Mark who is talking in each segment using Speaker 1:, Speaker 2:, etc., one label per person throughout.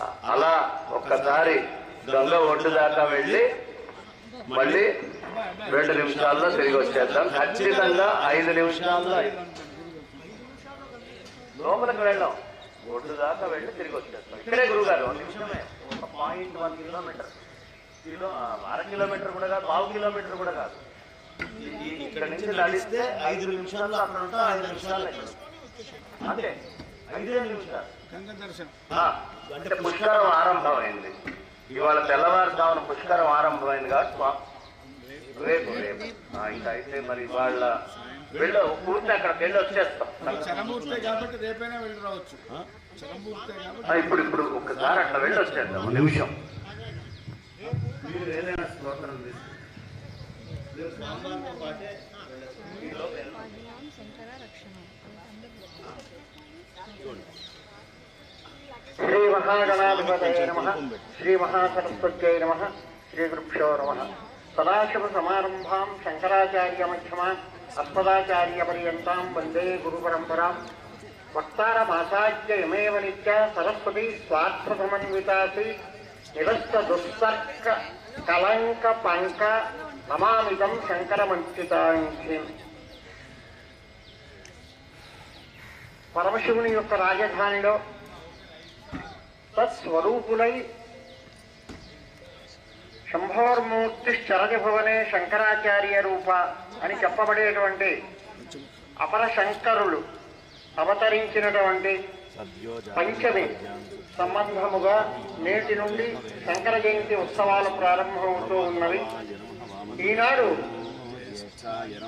Speaker 1: అలా ఒక్కసారి గంగ ఒడ్డు దాకా వెళ్ళి మళ్ళీ రెండు నిమిషాల్లో తిరిగి వచ్చేద్దాం. ఖచ్చితంగా ఐదు నిమిషాల్లో లోపలికి వెళ్ళాం. ఒడ్డు దాకా వెళ్ళి తిరిగి వచ్చేస్తాం ఇక్కడే గురుగారు ఒక నిమిషమే. ఒక పాయింట్ వన్ కిలోమీటర్. కిలో అర కిలోమీటర్ కూడా కాదు పావు కిలోమీటర్ కూడా కాదు. ఇక్కడ నుంచి నడిస్తే ఐదు నిమిషాల్లో అక్కడ ఉంటాం ఐదు ఉంటాం. అంతే. ఐదే నిమిషాలు. గంగ దర్శనం. ఆ, అంటే పుష్కరం ఆరంభమైంది. ఇవాళ తెల్లవారుజామున పుష్కరం ఆరంభమైంది కాబట్టి రేపు రేపు. ఆ, ఇంకా అయితే మరి వాళ్ళ వెళ్ళి పూర్తి అక్కడికి వెళ్ళి వచ్చేస్తాం. చరమూర్తే
Speaker 2: కాబట్టి రేపైనా వెళ్ళి రావచ్చు. చరమూర్తే కాబట్టి
Speaker 1: ఆ, ఇప్పుడు ఇప్పుడు ఒక్కసారి అట్లా వెళ్ళి వచ్చేద్దాం. నిమిషం.
Speaker 2: మీరు
Speaker 1: ఏదైనా స్తోత్రం
Speaker 2: తీసుకోండి.
Speaker 3: శ్రీ మహాగణాధిపతయ నమ. శ్రీ మహాసరస్వత్యై నమ. శ్రీ గురుభ్యో నమ. సదాశివ సమారంభాం శంకరాచార్య మధ్యమా అస్మదాచార్య పర్యంతాం వందే గురు పరంపరాం వక్తారమాసాద్య యమేవ నిత్య సరస్వతి స్వార్థ సమన్వితాసి నిరస్త దుస్తర్క కలంక పంక శంకరమంచితాంక్షిం పరమశివుని యొక్క రాజధానిలో తత్స్వరూపులై శంభోర్మూర్తి శరజభవనే శంకరాచార్య రూప అని చెప్పబడేటువంటి అపర శంకరులు అవతరించినటువంటి పంచమి సంబంధముగా నేటి నుండి శంకర జయంతి ఉత్సవాలు ప్రారంభమవుతూ ఉన్నవి. ఈనాడు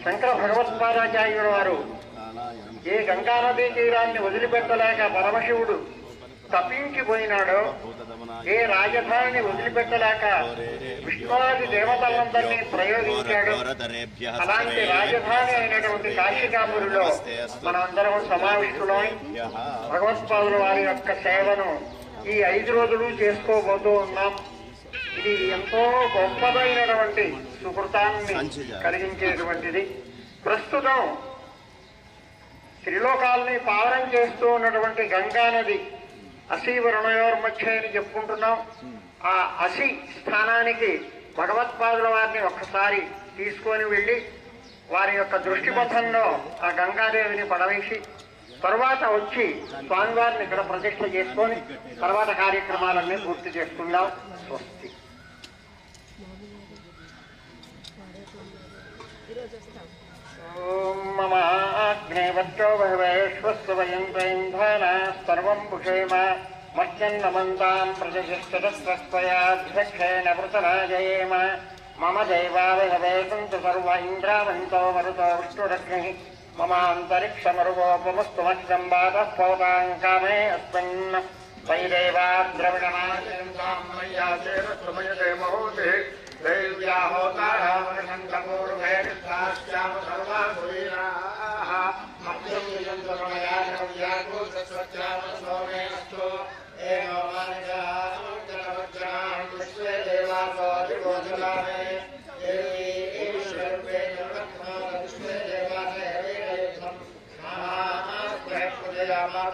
Speaker 3: శంకర భగవత్పాదాచార్యుడు వారు ఏ గంగానదీ తీరాన్ని వదిలిపెట్టలేక పరమశివుడు తప్పించిపోయినాడో ఏ రాజధానిని వదిలిపెట్టలేక విష్ణువాది దేవతలందరినీ ప్రయోగించాడు. అలాంటి రాజధాని అయినటువంటి కాశీకాపురిలో మనందరం సమావిష్టులమై భగవత్పాదుల వారి యొక్క సేవను ఈ ఐదు రోజులు చేసుకోబోతూ ఉన్నాం. ఇది ఎంతో గొప్పదైనటువంటి సుకృతాన్ని కలిగించేటువంటిది. ప్రస్తుతం త్రిలోకాల్ని పావనం చేస్తూ ఉన్నటువంటి గంగా నది అసి మధ్య అని చెప్పుకుంటున్నాం. ఆ అసి స్థానానికి భగవత్పాదుల వారిని ఒక్కసారి తీసుకొని వెళ్ళి వారి యొక్క దృష్టిపథంలో ఆ గంగాదేవిని పడవేసి తర్వాత వచ్చి స్వామివారిని ఇక్కడ ప్రతిష్ట చేసుకొని తర్వాత కార్యక్రమాలన్నీ పూర్తి చేసుకుందాం స్వస్తి. ఓం మమ अग्नेवच्चो बहवेश्वस्वयन्त्रैन्धाना सर्वम् पुषेम मर्त्यन्नमन्ताम् प्रतिशिष्टतस्त्वस्त्वयाध्यक्षेण वृतराजयेम। मम देवावहवे सन्तु सर्व इन्द्रावन्तो मरुतो विष्णुरग्निः। ममान्तरिक्षमरुगोपमस्तु मज्जम्बातः भवताम् कामे अस्मिन् वैदेवाद्रविणमाचेताम् मय्याचेरत्वमयते महोतिः दैव्याहोता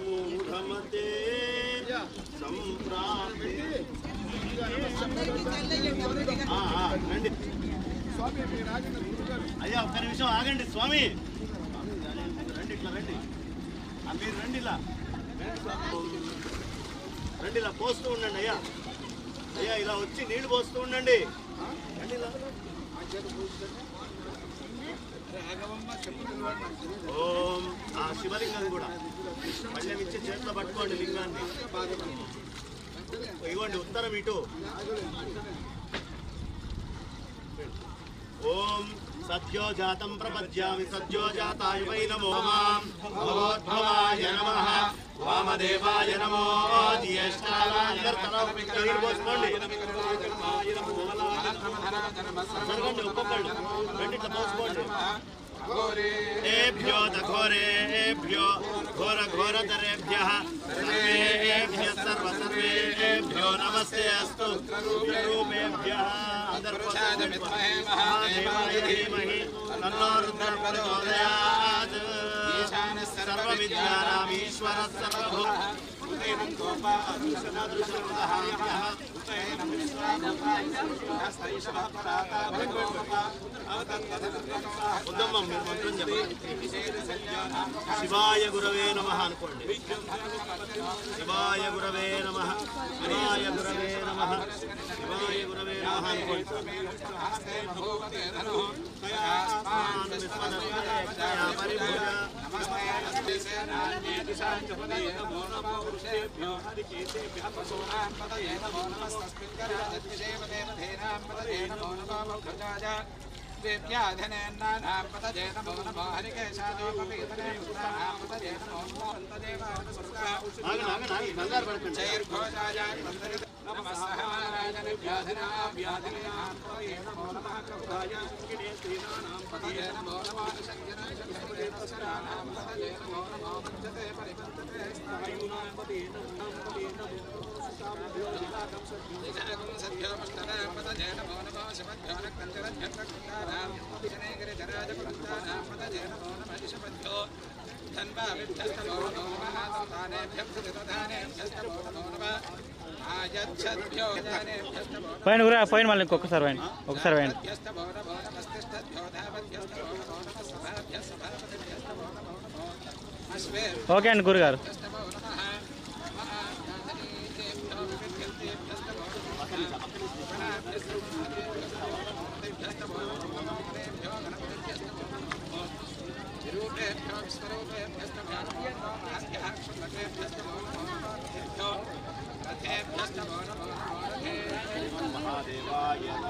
Speaker 2: మూఢమతే. సంప్రాప్తి. ఆ, ఆ, రండి. స్వామి మీరు ఆగండి గురుగారు. అయ్యా ఒక్క నిమిషం ఆగండి స్వామి. రండి ఇట్లా రండి. ఆ, మీరు రండి ఇలా. రండి ఇలా పోస్తూ ఉండండి అయ్యా. అయ్యా ఇలా వచ్చి నీళ్ళు పోస్తూ ఉండండి. ఓం. ఆ శివలింగం కూడా. మళ్ళీ ఇచ్చి చేతిలో పట్టుకోండి లింగాన్ని. ఇవ్వండి ఉత్తరం ఇటు. ఓం. సద్యో జాతం ప్రపద్యామి సద్యో జాతాయ వై నమో మాం. భగవద్భవాయ నమః. వామదేవాయ నమో జ్యేష్ఠానాంతర నీరు పోసుకోండి
Speaker 4: జరగండి
Speaker 2: ఒక్కొక్కళ్ళు రెండు ఇట్లా పోసుకోండి
Speaker 4: ఏభ్యో
Speaker 2: దఘోరేభ్యో ఘోర ఘోరతరేభ్య సర్వేభ్య సర్వ సర్వేభ్యో నమస్తే అస్తు రూపేభ్య
Speaker 4: మహాదేవాయ ధీమహి
Speaker 2: తన్నో రుద్ర ప్రచోదయాత్
Speaker 4: సర్వ విద్యానాం
Speaker 2: శివాయ గురవే నమ అనుకోండి. శివాయ గురవే నమ. శివాయ గురవే नमः।
Speaker 4: शिवाय
Speaker 2: गुरवे नमः।
Speaker 4: तया परिभूय नमस्ते सेनान्ये दिशाञ्चपदये नमो नमो पुरुषेभ्यो
Speaker 2: हरिकेतेभ्यः
Speaker 4: पशूनां पदये नमो नमस्तस्मिन्करा जग्निषेवते पदेनां पदये नमो नमो भोगजाय देव्याधनेन्नानां पतजे नमो नमो हरिकेशादोपपीतने युक्तानां पतजे नमो नमो अन्तदेवानसुरता
Speaker 2: चैर्घोषायाय
Speaker 4: मन्दरित విశ్వదత్తయా పరిభుజ ఆగండి ఆగండి ఆగండి కంగారు పడకండి
Speaker 5: పైన కూడా పైన మళ్ళీ ఇంకొకసారి పైన. ఒకసారి పైన. ఓకే అండి గురుగారు.
Speaker 2: yeah.